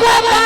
Oh, my God.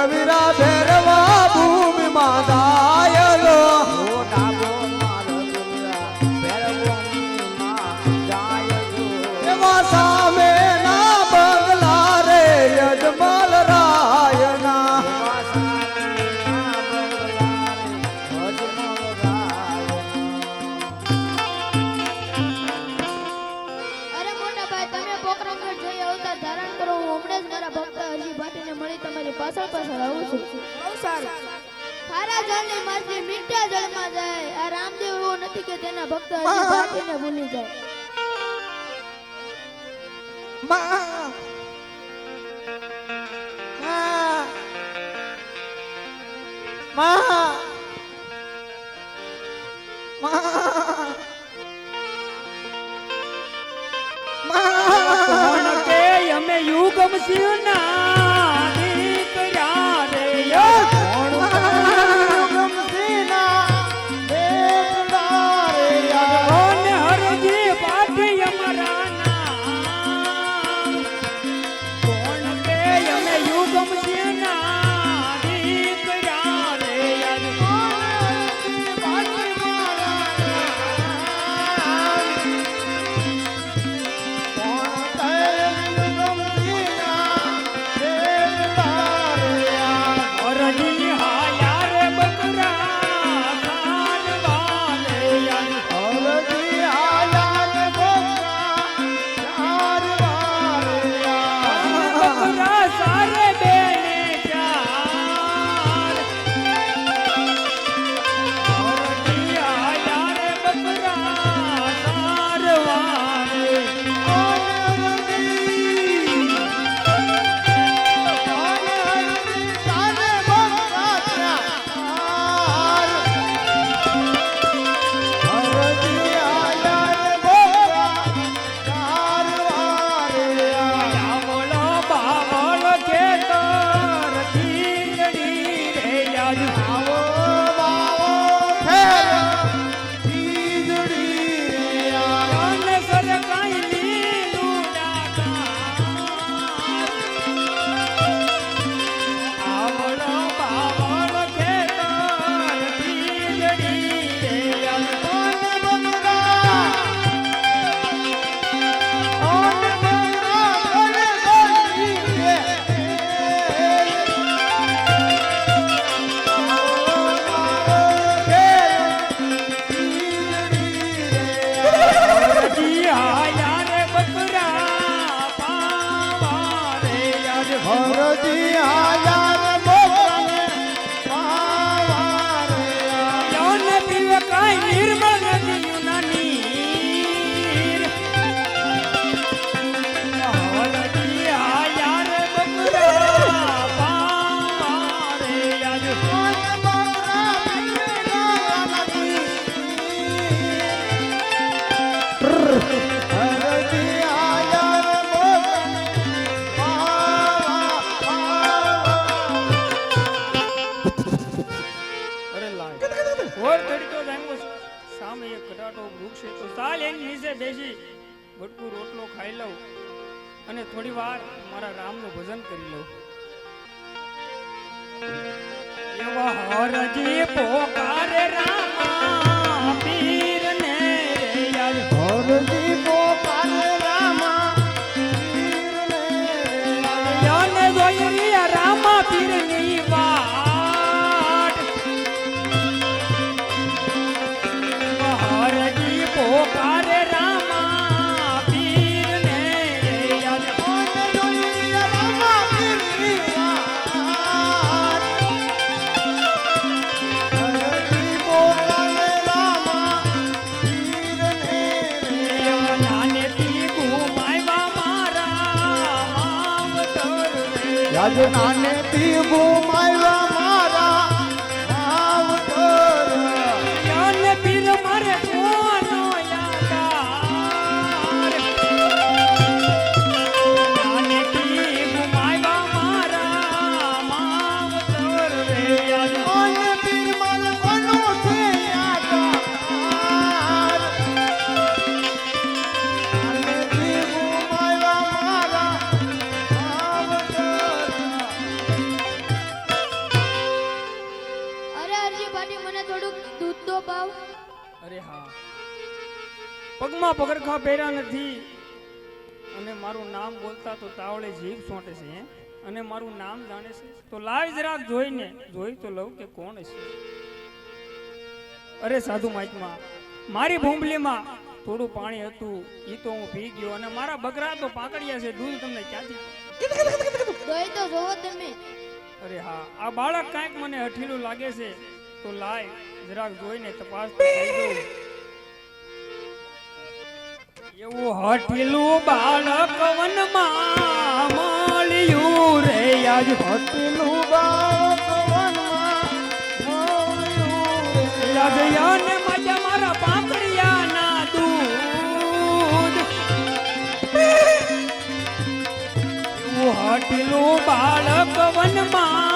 cadera de ભાભીને ભૂલી જાય અમે યુગમ સિંહ આજ નાને થી પગમાં પહેર્યા નથી. અને મારું નામ બોલતા તો તાવળે જીભ સોંટે છે અને મારું નામ જાણે છે? તો લાવી જરાક જોઈને. જોઈ તો લઉં કે કોણ છે? અરે સાધુ માઇકમાં મારી ભૂંબલીમાં થોડું પાણી હતું એ તો હું પી ગયો અને મારા બકરા તો પાકડ્યા છે દૂધ તમને ક્યાંથી તો જોવો તમે. અરે હા આ બાળક કાંઈક મને હઠીલું લાગે છે તો લાય જરાક જોઈને તપાસ તો કરી દઉં. એવું હઠીલું બાળક વનમાં મળ્યું રે. આજ હટેલું બાળક વનમાં મજા મારા પાંપડિયાના દૂધ. એવું હઠીલું બાળક વનમાં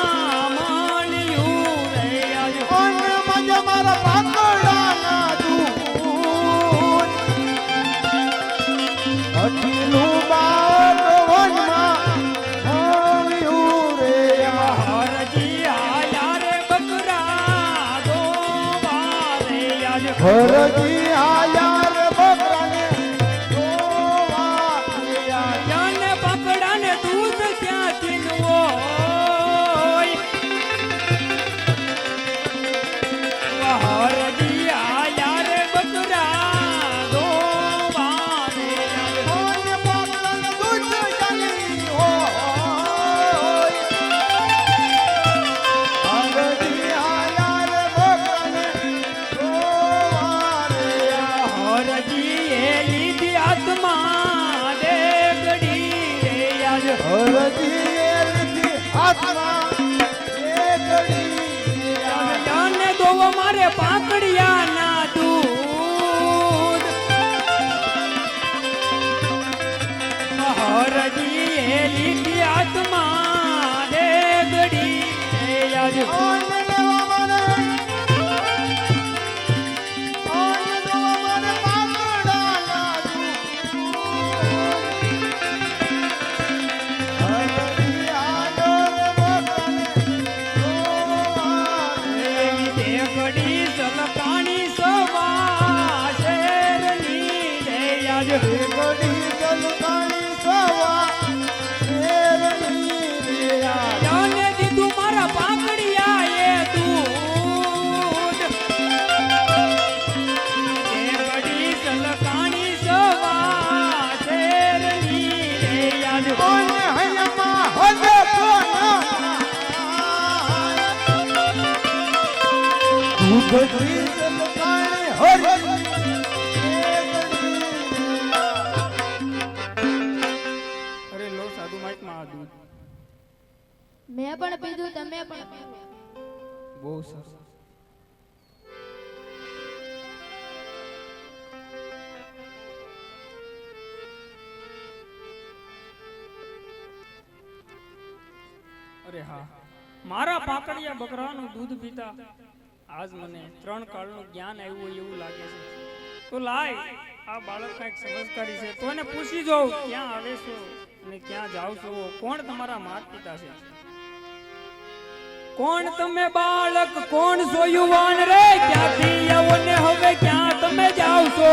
હરજી દૂધ મેં પણ પીધું તમે પણ બહુ સરસ. અરે હા. મારા પાકડિયા બકરાનું દૂધ પીતા આજ મને ત્રણ કાળનું જ્ઞાન આવ્યું હોય એવું લાગે છે. તો લાય આ બાળક કંઈક સમજકારી છે. તો એને પૂછી જોઉં ક્યાં આવે છો? અને ક્યાં જાવ છો? કોણ તમારા માતા પિતા છે? કોણ તમે બાળક? કોણ છો યુવાન રે? ક્યાંથી આવો ને હવે ક્યાં તમે જાવ છો?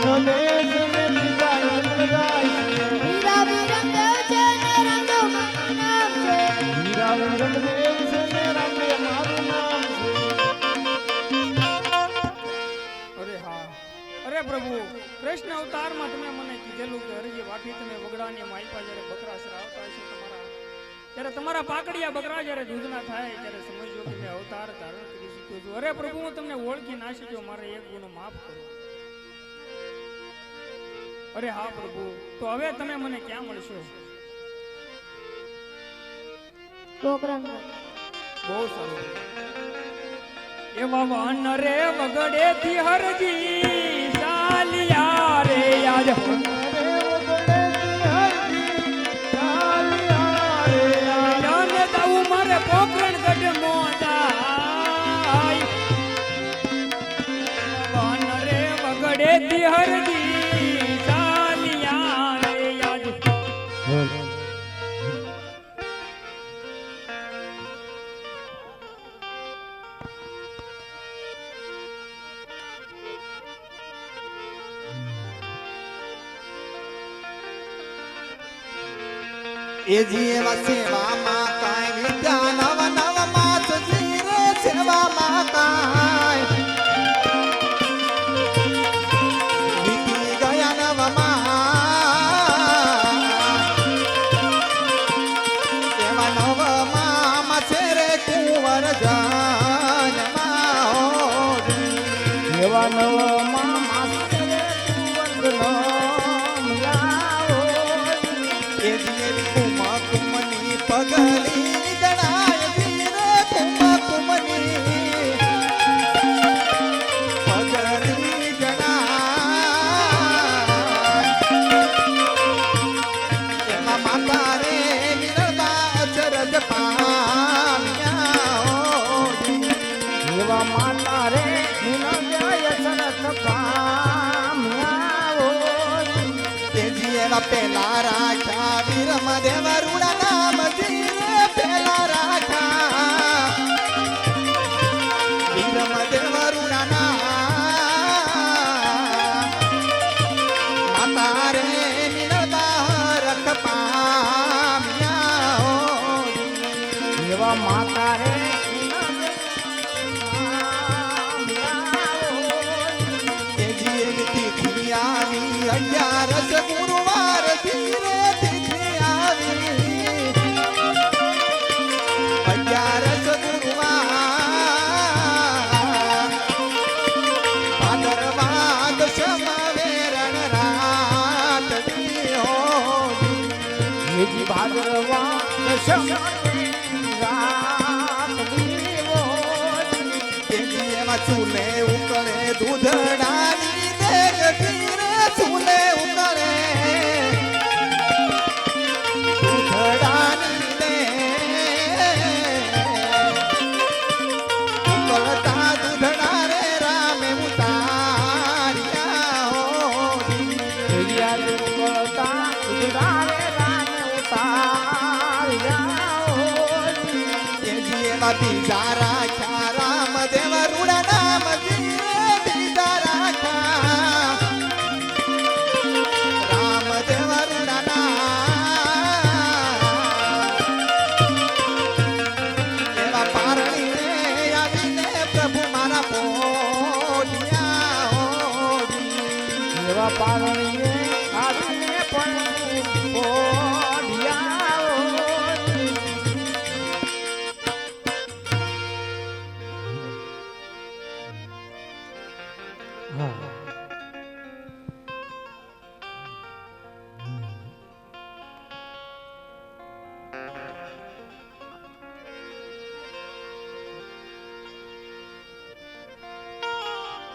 તમારા પાકડિયા બકરા જ્યારે દૂધના થાય ત્યારે સમજો કે મેં અવતાર ધારણ કરી શક્યો છું. અરે પ્રભુ હું તમને ઓળખી ના શક્યો મારે એક ગુનો માફ કરો અરે હા પ્રભુ તો હવે તમે મને ક્યાં મળશો? બહુ સારું. એવા વાન રે વગડે થી હરજી ચાલિયા રે આજ એ એવા સેવામાં કાંઈ વિદ્યા બીજી ભાદરવા રાત એમાં ચૂલે ઉકળે દૂધડાની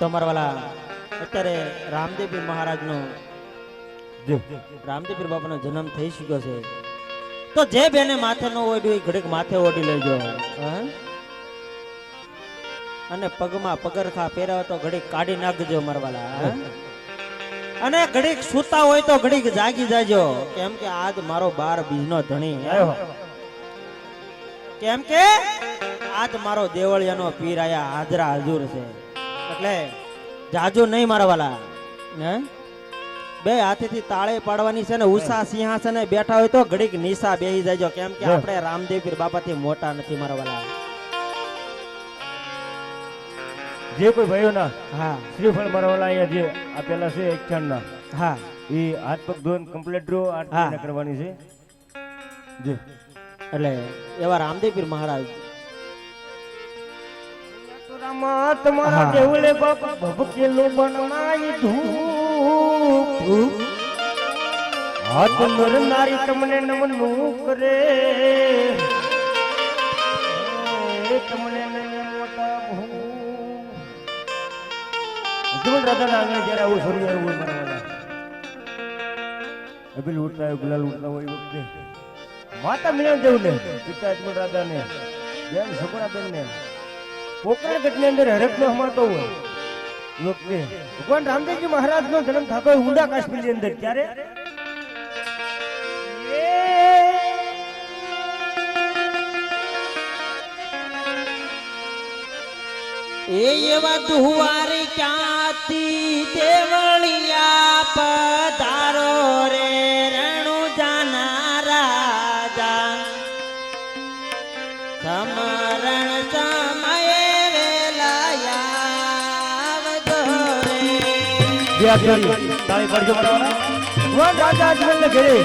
તો અમારા વાલા અત્યારે રામદેવપીર મહારાજનો રામદેવપીર બાપાનો જન્મ થઈ ચૂક્યો છે. તો જે બેને માથે ન ઓઢ્યું એ ઘડીક માથે ઓઢી લેજો. અને પગમાં પગરખા પહેરાવે તો ઘડીક કાઢી નાખજો મરવાલા અને ઘડીક સૂતા હોય તો ઘડીક જાગી જાજો. કેમ કે આજ મારો બાર બીજનો ધણી કેમ કે આજ મારો દેવળિયાનો પીર આયા હાજરા હજુર છે. એટલે જાજો નહીં મારા વાલા. હે? બે હાથેથી તાળે પાડવાની છે ને ઉષા સિંહાસને બેઠા હોય તો ઘડીક નિશા બેહી જાયજો. કેમ કે આપણે રામદેવ પીર બાપાથી મોટા નથી મારા વાલા. જે કોઈ ભાઈઓના હા. શ્રીફળ મારવાના અહીંયા જે આપેલા છે એકચાણના હા. એ હાથ પગ ધોઈને કમ્પ્લીટ ડ્રો આઠ કરવાની છે. જે. એટલે એવા રામદેવ પીર મહારાજ રામા તમારા હા. દેવળે બાપ બનાવી ધૂપ હાથ નર નારી તમને નમનું કરે? તમને જીવન રાધા ના આંગણે આવું શરૂ આવ્યું હોય મારા વાલા અભિલ ઉઠતા હોય ગુલાલ ઉઠતા હોય વખતે. માતા મિલન જેવું ને પિતા અજમલ રાધા ને બેન સગુણા બેન ને પોકરણની અંદર હરકનો હમાતો હોય. એ ભગવાન રામદેવજી મહારાજ નો જન્મ થતો હોય ઊંડા કાશ્મીરની અંદર. ત્યારે એ એવા દુવારી ક્યાંથી દેવળિયા તાળી પડજો મારા ભગવાન રાજા અજમલ ને ઘરે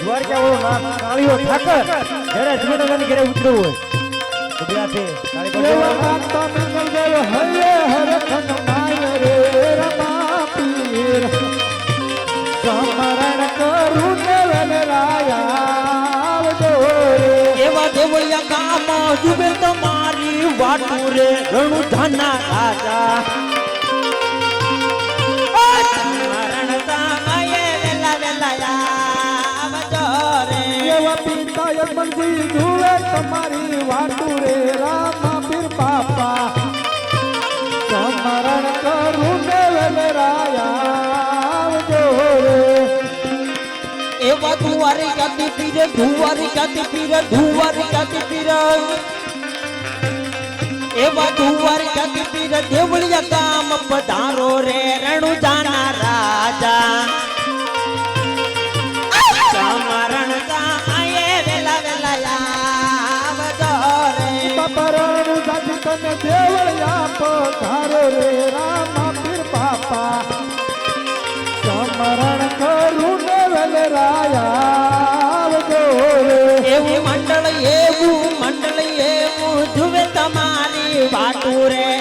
દ્વારકા વાળો નાથ કાળીઓ ઠાકર જ્યારે અજમલ રાજાને ઘરે ઉતર્યો હોય તો બે તાળી પડજો. એવા દેવળિયા ગામમાં જુબે તમારી વાટું રે રણુ જાના રાજા. તમારી વાટુ રે. રામા પીર પાપા સમરણ કરું ને રાયા રે. એવા દુવારી કાતી પીરે ધુવારી કાતી પીરે ધુવારી કાતી પીરે. એવા દુવારી કાતી પીરે, દેવળિયા કામ પધારો રે રણુ જાના રાજા. પરણ તને દેવળિયા પધારો રે રામા પીર બાપા. સમરણ કરું ને આવજો એવું મંડળ એવું મંડળ, એવું જુએ તમારી વાટુ રે.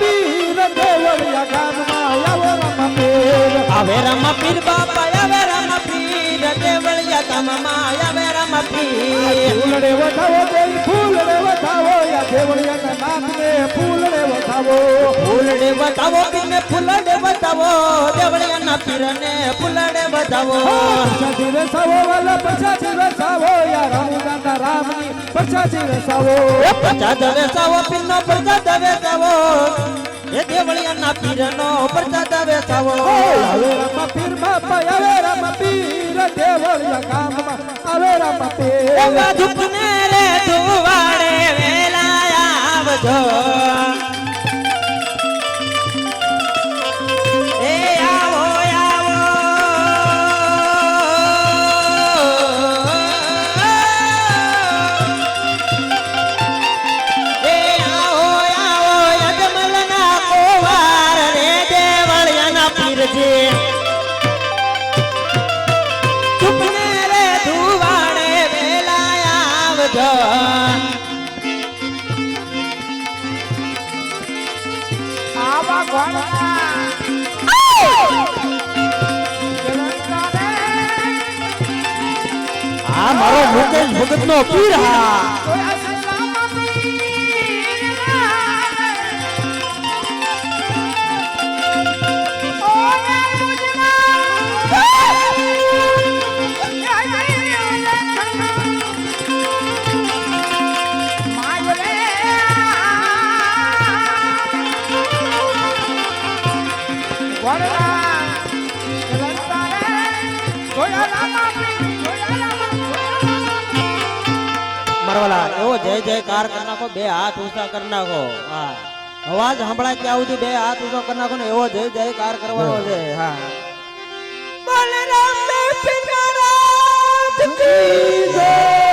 પીર દેવળિયા ગામમાં આવો રમ પીર આવે રમ પીર બાપા આવે રમ પીર દેવળિયા ગામમાં આવે રમ પીર ફૂલડે વધાવો દેવ ફૂલડે વધાવો. યા દેવળિયાના નાથને ફૂલડે વધાવો. ફૂલડે બતાવો પીરને ફૂલડે બતાવો દેવળિયાના પીરને ફૂલડે બતાવો પરસાથી રસાવો વાલા પરસાથી રસાવો યા રામુદાના રામની પરસાથી રસાવો પ્રસાદ વેચાવો પીરનો પ્રસાદ વેચાવો એ દેવળિયાના પીરનો પ્રસાદ વેચાવો આવે રમ પીર બાપા આવે રમ પીર દેવળિયા ગામમાં આવે રમ પીર એવા દુઃખને રે દુવાડે વેલા આવજો. ભગત નો પીર એવો જય જય કાર કરી નાખો, બે હાથ ઊંચા કરી નાખો. હા. અવાજ સંભળાય ત્યાં સુધી બે હાથ ઊંચો કરી નાખો ને એવો જય જય કાર કરવાનો છે. હા. બલરામ મે પિનારા કી જય.